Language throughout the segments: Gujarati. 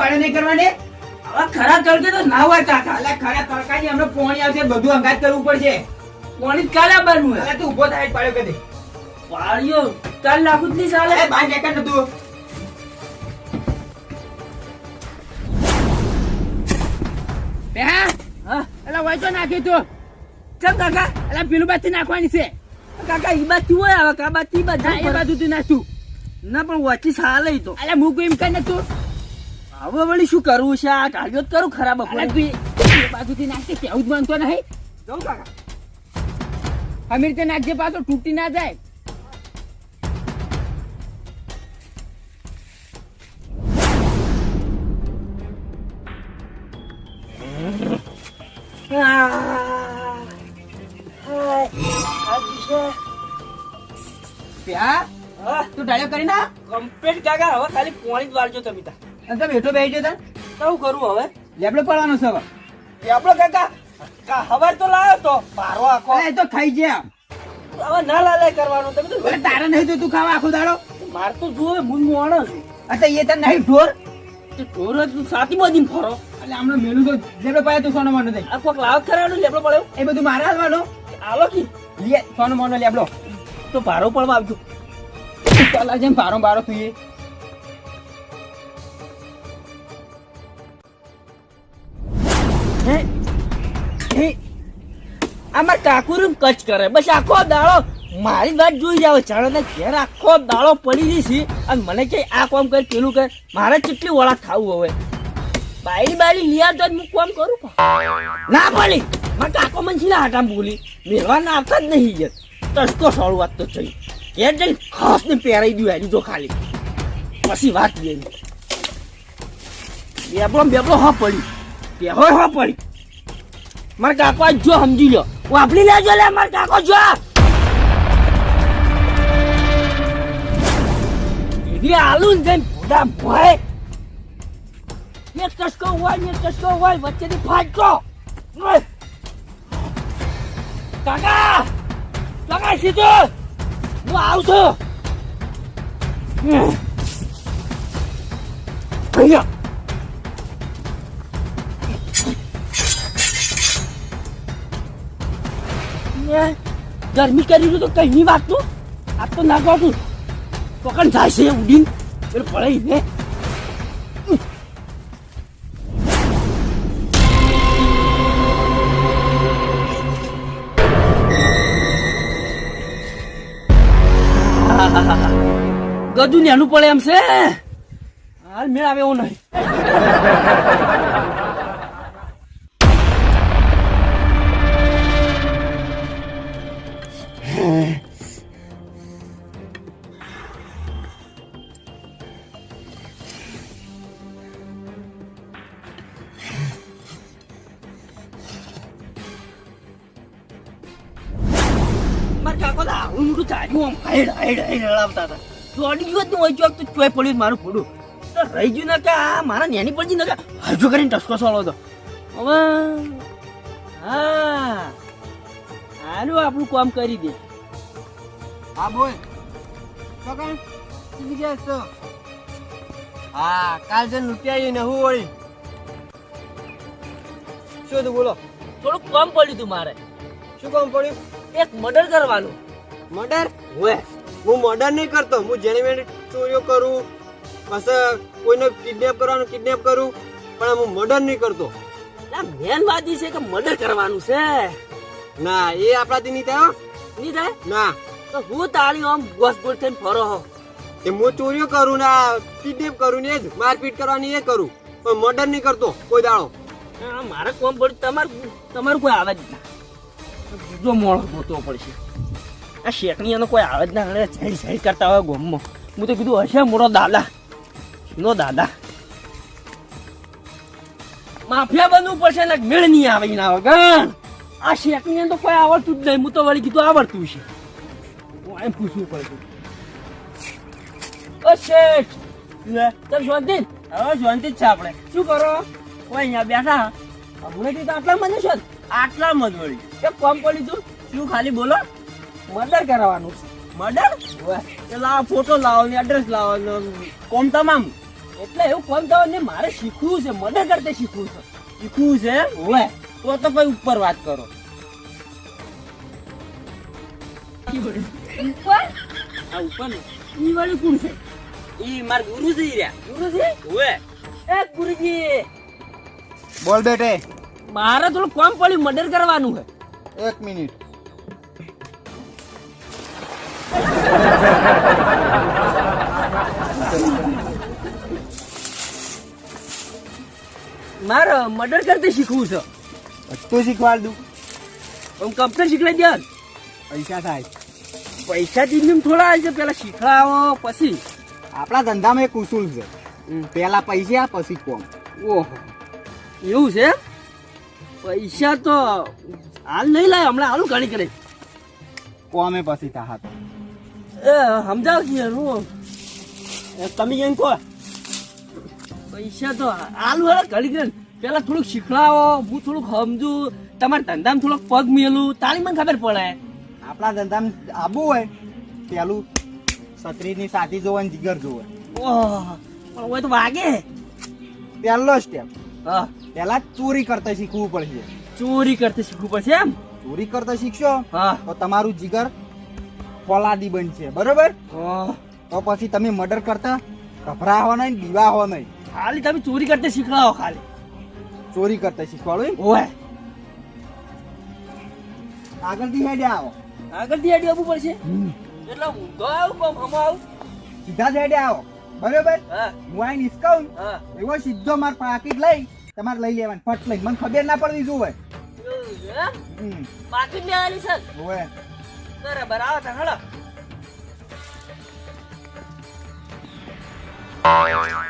પાડે નહીં કરવાને? હવે ખરા તડકે તો ના હોય કાકા. એટલે ખરા તડકાની હમણાં પોણી આવશે બધું અંગાત કરવું પડશે. પોણી જ કાલે બનવું એટલે તું ઊભો થાય પાડ્યો કદી પાડ્યો ચાલ નાખું જ નહીં ચાલે. બાર નેકર નતું એલા વાંચો નાખી તું. ચમ કાકા? એટલે પેલું બાજુ નાખવાની છે. કાકા ઈ બાજુ હોય આવે કા બાજુ ઈ બાજુ એ બાજુ તું નાખતું ના પણ વચ્ચે સાલે તો. એટલે મૂકું એમ કઈ તું હવે વળી શું કરવું છે? આ જ કરું ખરાબ બાજુથી નાખતે કેવું જ બનતો નહીં. જવું કાકા. અમીર રીતે નાખજે પાછો તૂટી ના જાય. તું કરી ના કમ્પ્લીટ કાકા હવે ખાલી પોણી જ વાળજો તમે તા. અને તો બેઠો બેસી જતા શું કરું હવે? લેબડો પડવાનો છે હવે. આપણો કાકા હવાર તો લાવ્યો તો? મારો આખો. એ તો ખાઈ ગયા. હવે ના લાલાય કરવાનું તમે તો તારે નહીં તો તું ખાવા આખો દાડો? માર તો જોવે હું મોણો છું. અચ્છા એ તને નહીં ઢોર. તે ઢોર જ તું સાતી બાજુ ફરો. એટલે હમણાં મેલું તો લેબડો પાયા તું સોનો મોનો દઈ. આ કોક લાવ ખરાનું લેબડો પડ્યો. એ બધું મારા હાલવાનો? આલો કી. લે સોનો મોનો લેબડો. તો ભારો પડવા આવજો. ચાલ જેમ ભારો બારો તું એ અમાર કાકુરું કચ કરે. બસ આખો દાડો મારી વાત જોઈ જાવ ચાલો ઘેર આખો દાડો પડી રહી છે અને મને કે આ કામ કર, પેલું કર. મારે કેટલી વળા ખાવું હવે. બાયરી બાયરી લિયા તો હું કામ કરું ના પડી. મારા કાકો મને છીલા હાટામ બોલી. મેળવા ના આવતા જ નહીં યાર. તડકો સોળ વાત તો થઈ. ઘેર જઈને ખાસ ને પહેરાઈ દઉં એની જો ખાલી. પછી વાત એની બેબલો બેબલો હા પડી. બેહો હા પડી. મારા કાકો જો સમજી લો વાપરી લેજો લે, મારા કાકો જો એવી આલુ ને જઈને ભોડા ભાઈ. એક ટસકો હોય ને ટસકો હોય, વચ્ચેથી ફાટકો. કાકા કાકા, સીધો. હું આવું છું. હમ. ગરમી કરી તો કઈ ની વાત તું આ તો. ના કહું પકડ જાય છે ઉડીન પેલું પડે ને. ગજુ નેનું પડે એમ છે. હાલ મેળ આવે એવું નહીં. તો આવું મોટું આમ હાઈડ હાઈડ હાઈડ હલાવતા હતા. દોડી ગયો જ હોય તો ચોય પડ્યું મારું ફોડું તો રહી ગયું ને કે આ મારા નેની પડી ને કે હજુ કરીને ટસકો સોળો હતો. હવે આપણું કામ કરી દે. હા બોલ. તો તું ગયા છો હા કાલ જન ને હું વળી. શું તું બોલો? થોડુંક કામ પડ્યું તું મારે. શું કામ પડ્યું? એક મર્ડર કરવાનું. મર્ડર? હોય હું મર્ડર નહીં કરતો. હું જેને મેં ચોરીઓ કરું પછી કોઈને કિડનેપ કરવાનું કિડનેપ કરું પણ હું મર્ડર નહીં કરતો. ના મેન વાત ઈ છે કે મર્ડર કરવાનું છે? ના એ આપણાથી નહીં થાય નહીં થાય? ના. તો હું તાળી આમ બસ ગોળ થઈને ફરો હો. એ હું ચોરીઓ કરું ને કિડનેપ કરું ને જ મારપીટ કરવાની એ કરું. પણ મર્ડર નહીં કરતો કોઈ દાડો. મારે કોમ પડ્યું તમારું તમારું કોઈ આવે જ ના. બીજો મોળો ગોતવો પડશે. આ શેકણી એનો કોઈ આવે જ ના સાઈડ સાઈડ કરતા હોય ગોમમાં. હું તો કીધું હશે મોરો દાદા. નો દાદા. માફિયા બનવું પડશે ને મેળ નહીં આવે એના વગર આ શેકણી તો કોઈ આવડતું જ નહીં. હું તો વળી કીધું આવડતું છે. એમ પૂછવું પડશે ઓ શેઠ! લે તમે શાંતિ? હવે શાંતિ જ છે આપણે. શું કરો? કોઈ અહીંયા બેઠા હમણાં કીધું આટલા મને છે? આટલા મત વળી કે કોમ કરી તું શું ખાલી બોલો? મર્ડર કરાવવાનું મર્ડર? એ લાવો ફોટો લાવો ને એડ્રેસ લાવો ને કોમ તમામ. એટલે એવું કોમ તમામ ને મારે શીખવું છે મર્ડર કરતે શીખવું છે. શીખવું છે હોય તો તો કઈ ઉપર વાત કરો. ઉપર આ ઉપર ઈ વાળી કોણ છે ઈ માર ગુરુજી રહ્યા ગુરુજી હોય એ ગુરુજી બોલ બેટે. મારે થોડું કોમ પડ્યું મર્ડર કરવાનું છે. એક મિનિટ. મારે મર્ડર કરતી શીખવું છે. તું શીખવાડ દઉં. હું કમ્પ્યુટર શીખવાડી દે. પૈસા થાય. પૈસા જીમ થોડા આવશે પેલા શીખડાવો પછી. આપણા ધંધામાં એક ઉસૂલ છે. પેલા પૈસા પછી કોમ. ઓહો. એવું છે? પૈસા તો હાલ નહીં લાય હમણાં હાલું ઘણી કરે કોમે પછી તા હાથ. એ સમજાવ હું? એ તમે કેમ કહો. પૈસા તો હાલ વાળા ઘણી કરે પેલા થોડુંક શીખડાવો હું થોડુંક સમજુ તમારા ધંધામાં થોડોક પગ મેલું તાળી મને ખબર પડે. આપણા ધંધામાં આબુ હોય પેલું છત્રીની સાથી જોવે ને જીગર જોવે. ઓહ હોય તો વાગે. પહેલો સ્ટેપ હા. પેલા ચોરી કરતા શીખવું પડશે. ચોરી કરતા શીખવું પડશે એમ? ચોરી કરતા શીખશો હા. તો તમારું જીગર ફોલાદી બનશે. બરોબર? તો પછી તમે મર્ડર કરતા ગભરાવો નહીં દીવાહો નહીં. ખાલી તમે ચોરી કરતા શીખવાડો ખાલી. ચોરી કરતા શીખવાડો એમ? ઓય આગળથી હેડે આવો. આગળથી આડી આવવું પડશે. એટલે ઊંધો આવું પણ હમ આવું. સીધા જ હેડે આવો. બરોબર? હું. આઈ નિસ્કાઉન એવો સીધો માર પાકીટ લઈ તમારે લઈ લેવાનું. ફટ લઈ મને ખબર ના પડવી? હમ, પાકીટ લેવાની સર હોય બરાબર આવો તો હળો આય.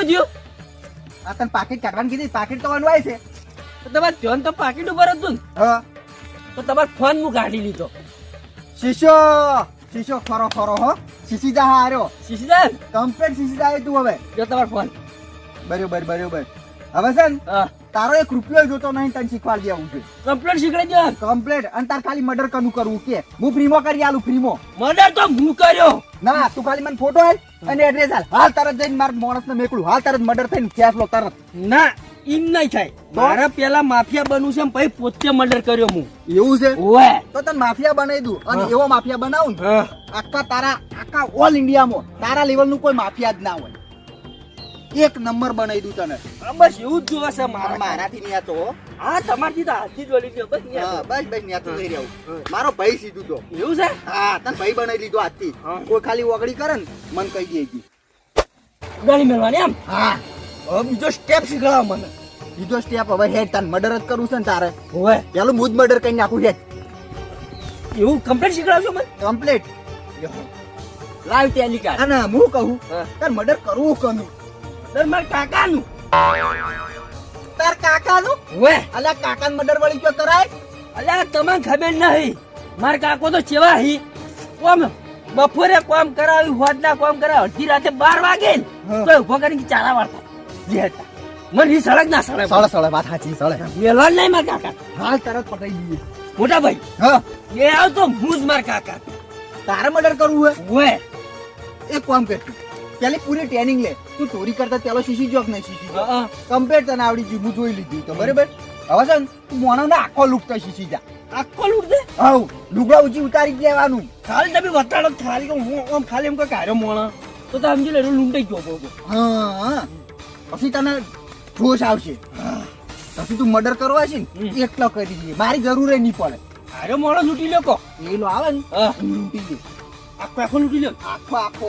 શું થયું? આ તને પાકીટ કાઢવાની કીધી? પાકીટ તો અનવાય છે. તો તમારે ધ્યાન તો પાકીટ ઉપર હતું હા. તો તમારો ફોન હું કાઢી લીધો. શીશો શીશો ખરો ખરો હો. શીશી હાર્યો શીશીદાર કમ્પ્લેટ શીશી જાય તું હવે. જો તમારો ફોન. બરોબર બરોબર. હવે છે ને તારો એક રૂપિયો જોતો નહીં તને શીખવાડી દેવું છે. કમ્પ્લેટ શીખડી દેવા કમ્પ્લેટ. અને તાર ખાલી મર્ડર કનું કરવું કે. હું ફ્રીમો કરી આલું ફ્રીમો. મર્ડર તો હું કર્યો. ના તું ખાલી મને ફોટો હાલ અને એડ્રેસ હાલ હાલ તરત જઈને માર માણસને મેકલું. હાલ તરત મર્ડર થઈને ફેસલો તરત ના એમ નહીં થાય. મારા પેલા માફિયા બનવું છે પછી પોતે મર્ડર કર્યો હું. એવું છે? ઓય તો તને માફિયા બનાવી દઉં અને એવો માફિયા બનાવું આખા તારા આખા ઓલ ઇન્ડિયામાં તારા લેવલનું કોઈ માફિયા જ ના હોય. એક નંબર બનાવી દઉં તને. બસ એવું જ જોવે છે મારા. મારાથી નહીં તો હા. તમારથી તો હાથથી જ વળી ગયો. બસ ન્યા બસ બસ ન્યા તો લઈ રહ્યો. મારો ભાઈ સીધું તો. એવું છે? હા તને ભાઈ બનાવી દીધો હાથથી. કોઈ ખાલી ઓગળી કરે ને મને કહી દેજી ગણી મેળવાની એમ? હા. હવે બીજો સ્ટેપ શીખડાવો મને. બીજો સ્ટેપ હવે હેડ તાર મર્ડર જ કરવું છે ને તારે. હવે. પેલું હું જ મર્ડર કરી નાખું હેડ. એવું કમ્પ્લીટ શીખડાવશો મને? કમ્પ્લીટ લાઈવ ટેલી ના હું કહું. તાર મર્ડર કરવું કનું? દર મારા કાકાનું. તાર કાકાનું? વે અલ્યા કાકાન મર્ડર વળી ક્યો કરાય અલ્યા તમને ખબર નહીં. માર કાકો તો ચેવા હી. કોમ બપોરે કોમ કરાવ્યું હોદના કોમ કરાવ અડધી રાતે બાર વાગે તો ઊભો કરીને ચારા વાળતા. લેતા મને હી સળગ ના સળગ. સળે સળે વાત સાચી સળે મેલવા નહીં માર કાકા. હાલ તરત પટાઈ દઈએ મોટા ભાઈ હા. એ આવ તો હું જ માર કાકા. તારે મર્ડર કરવું હે? ઓય એક કોમ તું. પેલી પૂરી ટ્રેનિંગ લે. તું ચોરી કરતા પેલો શીશી જોક નહીં શીશી કમ્પેર કમ્પ્લેટ તને આવડી ગયું હું જોઈ લીધું તો બરાબર? હવે છે તું ના આખો લૂંટતો શીશી જા. આખો લૂંટતે દે હવ લુગડા ઊંચી ઉતારી દેવાનું ખાલી તમે વટાડો ખાલી કે હું આમ ખાલી એમ કોઈ કાર્યો મોણા. તો તો સમજી લે લૂંટાઈ ગયો હા પછી તને જોશ આવશે. પછી તું મર્ડર કરવા છે ને. એટલો કરી દઈએ મારી જરૂર નહીં પડે. અરે મોણો લૂંટી લ્યો કો. લો આવે ને. લૂંટી દે આખો આખો લૂંટી લ્યો. આખો આખો.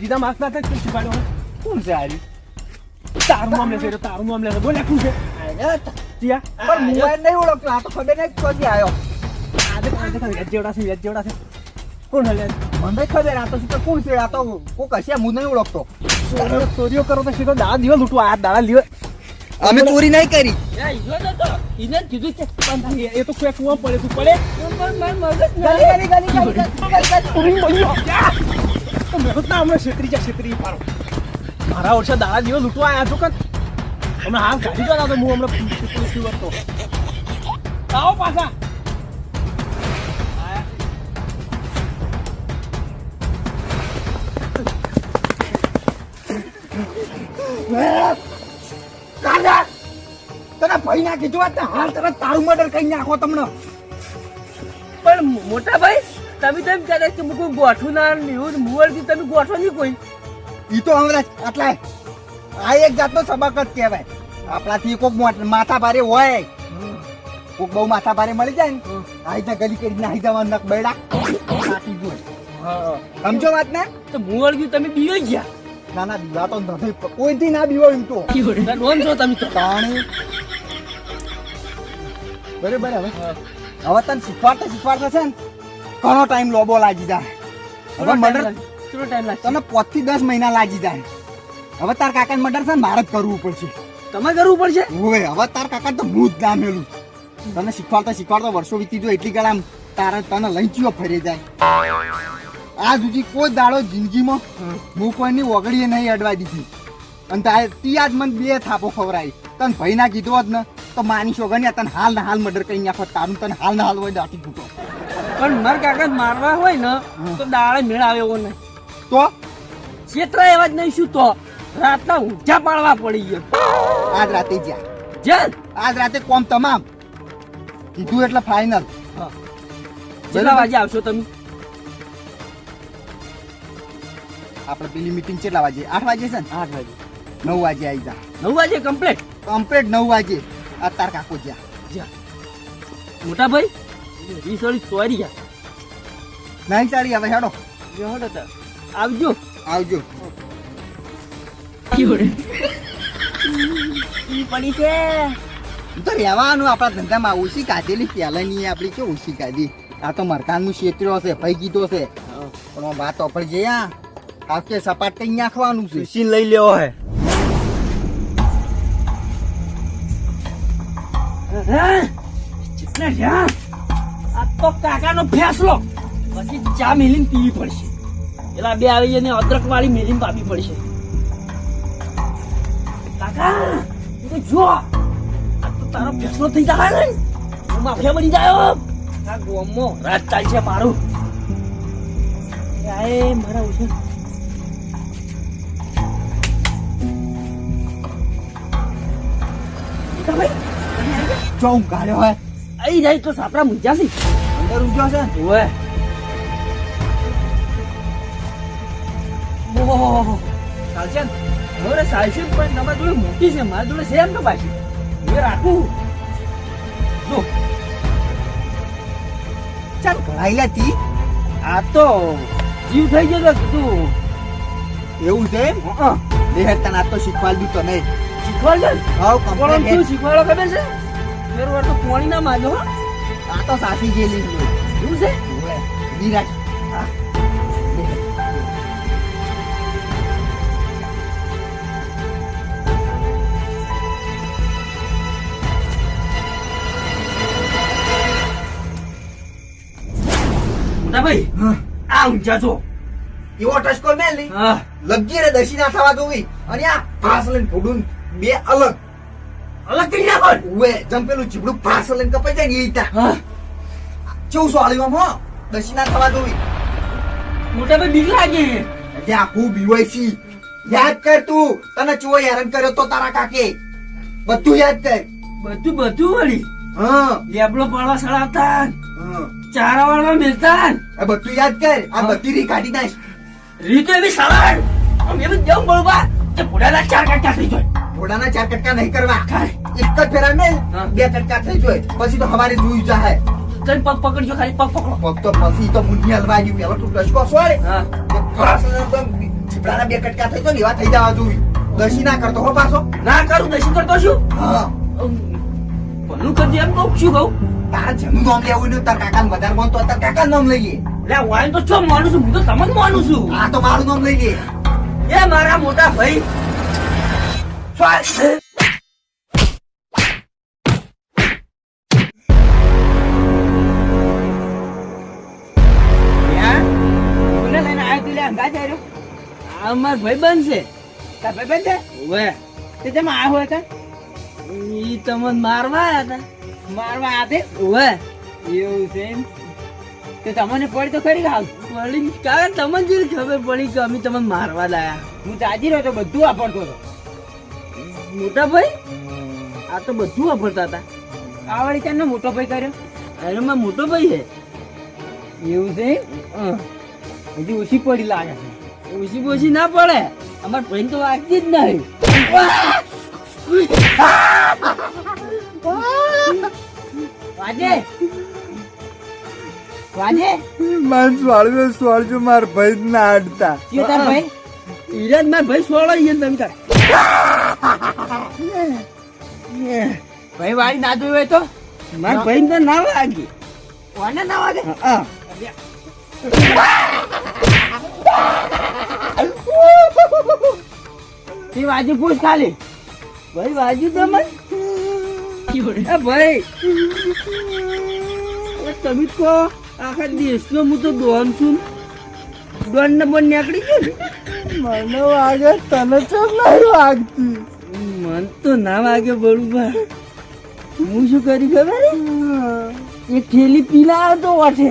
થયું કોણ છે હારી? તારું નામ લેશે તારું નામ લેશે બોલે શું છે ત્યાં પણ મોબાઈલ નહીં ઓળખતો આ તો ખબર નહીં ક્યાંથી આવ્યો કોણ હલે મને ખબર આ તો શું કોણ છે આ તો કો કશે હું નહીં ઓળખતો ચોરીઓ કરો તો શીખો દાડા દિવસ લૂંટવા આ દાડા દિવસ અમે ચોરી નહીં કરી એને કીધું છે પણ એ તો કોઈ કુવા પડે તું પડે તો મેં તો ના હમણાં છેતરી જા છેતરી પારો મારા ઓછા દાડા દિવસ લૂંટવા આવ્યા છો કે હમણાં હાલ કાઢી દો તો હું હમણાં હતો આવો પાછા. તને ભાઈ ના કીધું હાલ તરત તારું મર્ડર કરી નાખો તમને. પણ મોટા ભાઈ તમે તેમ કહેતા કે કોઈ ગોઠવું ના એવું મુવરથી તમે ગોઠવો નહીં કોઈ. ઈ તો હમણાં આટલા આ એક જાતનો સબક જ કહેવાય. આપણાથી મોટ- માથા ભારે હોય. કોક બહુ માથા ભારે મળી જાય ને આઈ રીતના ગલી કરી નાહી જવાનું નક બેડા. કાઢી જોય. સમજો વાત ને? તો મુવરથી તમે બીવાઈ ગયા. ના ના બીવા તો નથી કોઈથી ના બીવો એમ તો. નોન છો તમે તો. તાણી. બરાબર હવે? હવે તને શીખવાડતા શીખવાડતા છે ને ઘણો ટાઈમ લોબો લાગી જાય. હવે મર્ડર કેટલો ટાઈમ લાગશે? તને પાંચથી દસ મહિના લાગી જાય. હવે તાર કાકા મર્ડર છે મારે જ કરવું પડશે. તમે કરવું પડશે? હવે હવે તાર કાકા તો હું જ ના તને શીખવાડતા શીખવાડતા વર્ષો વીતી જો એટલી ગળા તારા તને લઈ ચિયો ફરી જાય. આ સુધી કોઈ દાડો જિંદગીમાં હું કોઈની ઓગળીએ નહીં અડવા દીધી. અને તારે તી આજ મને બે થાપો ખવરાય તને ભાઈ ના કીધો જ ને તો માની શોગન તને હાલ ના હાલ મર્ડર કરી નાખો. તારું તને હાલ ના હાલ હોય દાટી તૂટો પણ મારા કાકા મારવા હોય ને તો દાડે મેળ આવે એવો નહીં. તો? ક્ષેત્ર એવા જ નહીં શું તો? રાતના ઊંચા પાડવા પડી ગયો. આજ રાતે જ્યાં. જલ? આજ રાતે કોમ તમામ. કીધું એટલે ફાઇનલ કેટલા વાગે આવશો તમે? આપણે પેલી મીટિંગ કેટલા વાગે? આઠ વાગે છે ને? આઠ વાગે. નવ વાગે આવી જા. નવ વાગે કમ્પ્લીટ કમ્પ્લીટ નવ વાગે. આ તાર કાકો જ્યાં. મોટા ભાઈ? વાળી સોરી નહીં સારી હવે હેડો. જો હડો તાર. આવજો. આવજો. પડી છે. તો રહેવાનું આપણા ધંધામાં ઓછી કાઢેલી પહેલાની આપણી કે ઓછી કાઢી? આ તો મરકાનનું ક્ષેત્રો છે ભાઈ કીધો છે. પણ વાત ઓપર છે આ કે સપાટ કઈ નાખવાનું છે? સીન લઈ લેવો હે. હા? તો કાકાનો ફેંસલો. પછી ચા મેલીને પીવી પડશે. પેલા બે આવી જઈને અદરક વાળી મેલીને પાપી પડશે. કાકા તું જો આ તો તારો ફેંસલો થઈ જાય ને. હું માફિયા બની જાય આ ગોમો રાત ચાલશે મારું. આય મારા ઉછળ ચોંગ કાઢ્યો હોય. આઈ જાય તો સાપડા મુંજાસી ઊંચો છે? ઓવે ઓહો ચાલશે ને હવે ચાલશે પણ તમારી જોડે મોટી છે મારી જોડે છે એમ તો પાછી. એ રાખું. જો. ચાલ ઘડાઈ તી. આ તો જીવ થઈ ગયો તો કીધું. એવું છે એમ? હં, દેહ તને આ તો શીખવાડી તને. શીખવાડજો? ને હાવ પણ કમ્પ્લીટ શું શીખવાડો ખબર છે? ફેર તો પોણી ના માજો હો. આ તો સાચી ગયેલી શું છે વિરાટ હા. ભાઈ આ ઊંચા છો. એવો ટચકો મેલ નહીં. લગી રે ના થવા જોવી. અને આ ફાસ લઈને ફોડું બે અલગ અલગ કરી નાખો. ઉવે જમ પેલું ચીબડું ફાસ લઈને કપાઈ જાય ને એ રીતના હા ચેવું સોળીમાં હો દશી ના થવા જોવી મોટા ભાઈ બીક લાગે ત્યાં હું બીવાયસી યાદ કર તું તને ચો હેરાન કર્યો તો તારા કાકે બધું યાદ કર બધું બધું વળી હા લેબડો પાડવા સડાવતા હા ચારા વાળવા મિલતા આ બધું યાદ કર આ બધી રી કાઢી નાખ રીતો એવી સડાડ અમે એમ જમ બળવા કે બુડાના ચાર કાટા થઈ જાય ઘોડાના ચાર કટકા નહીં કરવા. એક જ ફેરા મેલ બે કટકા થઈ જોય. પછી તો હવારે જોઈ જાય તને પગ પકડજો ખાલી પગ પકડો. પગ તો પછી તો મુંડી હલવાની પેલો તું ડસકો સોળે તો છીપડાના બે કટકા થઈ તો ને એવા થઈ જવા જોઈ દશી ના કરતો હો પાછો. ના કરું દસી કરતો છું હા. ભલું કરજે એમ કહું શું કહું? તારા જેનું નામ લેવું ને તાર કાકા વધારે બોલતો તાર કાકા નામ લઈએ. લે વાય તો છો માનું છું હું તો તમને માનું છું. આ તો મારું નામ લઈ લે. એ મારા મોટા ભાઈ ત્યાં કોને લઈને આવ્યો તું લે? હંગા આ માર ભાઈ બનશે તાર ભાઈબંધ છે? વે તે જેમાં આવ્યો હોય? ઈ તમને મારવા હતા મારવા આ તે? વે એવું છે તે તમને પડી તો ખરી હાલ? પડી? કારણ તમને જે ખબર પડી કે અમે તમને મારવા લાયા. હું જાજી રહ્યો તો બધું આપડતો હતો. મોટા ભાઈ આ તો બધું વાપરતા હતા. આ વાળી ત્યાં મોટો ભાઈ કર્યો? અરે માં મોટો ભાઈ છે એવું છે? હજી ઓછી પડી લાગે છે. ઓછી ઓછી ના પડે. અમાર ભાઈ તો વાગતી જ નહીં. વાજે. વાજે. મન સ્વાળજો સ્વાળજો માર ભાઈ ના અડતા કે તાર ભાઈ? ઈરાજ માર ભાઈ સોળો ઈ તમે તાર. ભાઈ વાળી ના જોયું હોય તો? મારા ભાઈ તો ના વાગી. કોને ના વાગે? તે વાજી પૂછ ખાલી. ભાઈ વાજ્યું તમે એ ભાઈ. તમે કહો આખા દેશનો હું તો ડોન છું ડોન ને બોન નીકળી ગયો મને વાગે તને ચમ નહીં વાગતી? મન તો ના વાગ્યો બરોબર. હું શું કરી ખબર? એક થેલી પીલા આવતો વાઠે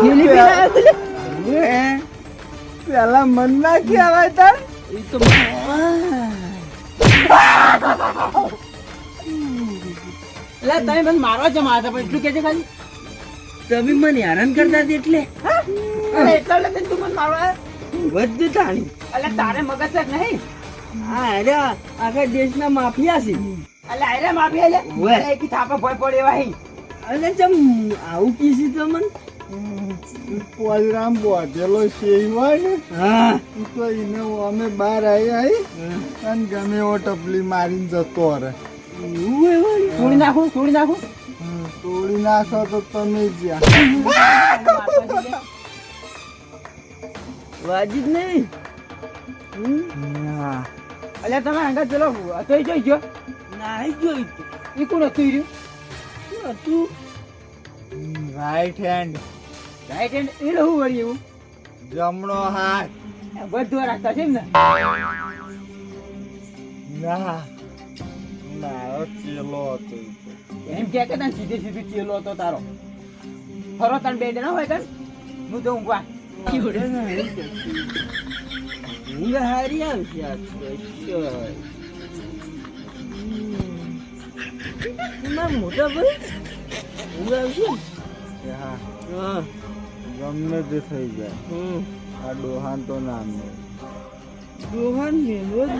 થેલી પીલા આવ્યો પેલા મન ના કહેવાય તાર? એ તો એટલે તમે મને મારવા જમા હતા પણ એટલું કેજે ખાલી. તમે મને હેરાન કરતા એટલે. એટલા તું મને મારવા? વધુ તાણી. એટલે તારે મગજ નહીં. આ અરે આખા દેશના માફિયા છે. એટલે આયરે માફી આલે ઓવે. એટલે એકી ભય પડે એવા હી. અને ચમ આવું કીધી તો મને પોલરામ બોધેલો છે હોય ને હા. તો એને અમે બહાર આવ્યા આવી અને ગમે એવો ટપલી મારીને જતો રે હે? છોડી નાખું છોડી નાખું. તોડી નાખો તો તમે જ્યાં વાજી જ નહીં? હમ? ના. એટલે તમે હંગા ચલો હતો જોઈ ગયો. નાઈ જોઈ તું ઈ કોણ હતું રહ્યું? શું હતું? રાઈટ હેન્ડ રાઈટ હેન્ડ એ રહું વળી એવું? જમણો હાથ. બધું રાખતા છે ને ના. મારો ચેલો હતો એમ કે કે તને સીધે સીધું ચેલો હતો તારો. ફરો તને બે ના હોય તને? હું તો ઊંઘવા ભાઈ ઊંઘ આવશે ને? કે હા ગમે તે થઈ જાય. આ ડોહાન તો નામ ડોહાન મેલો જ.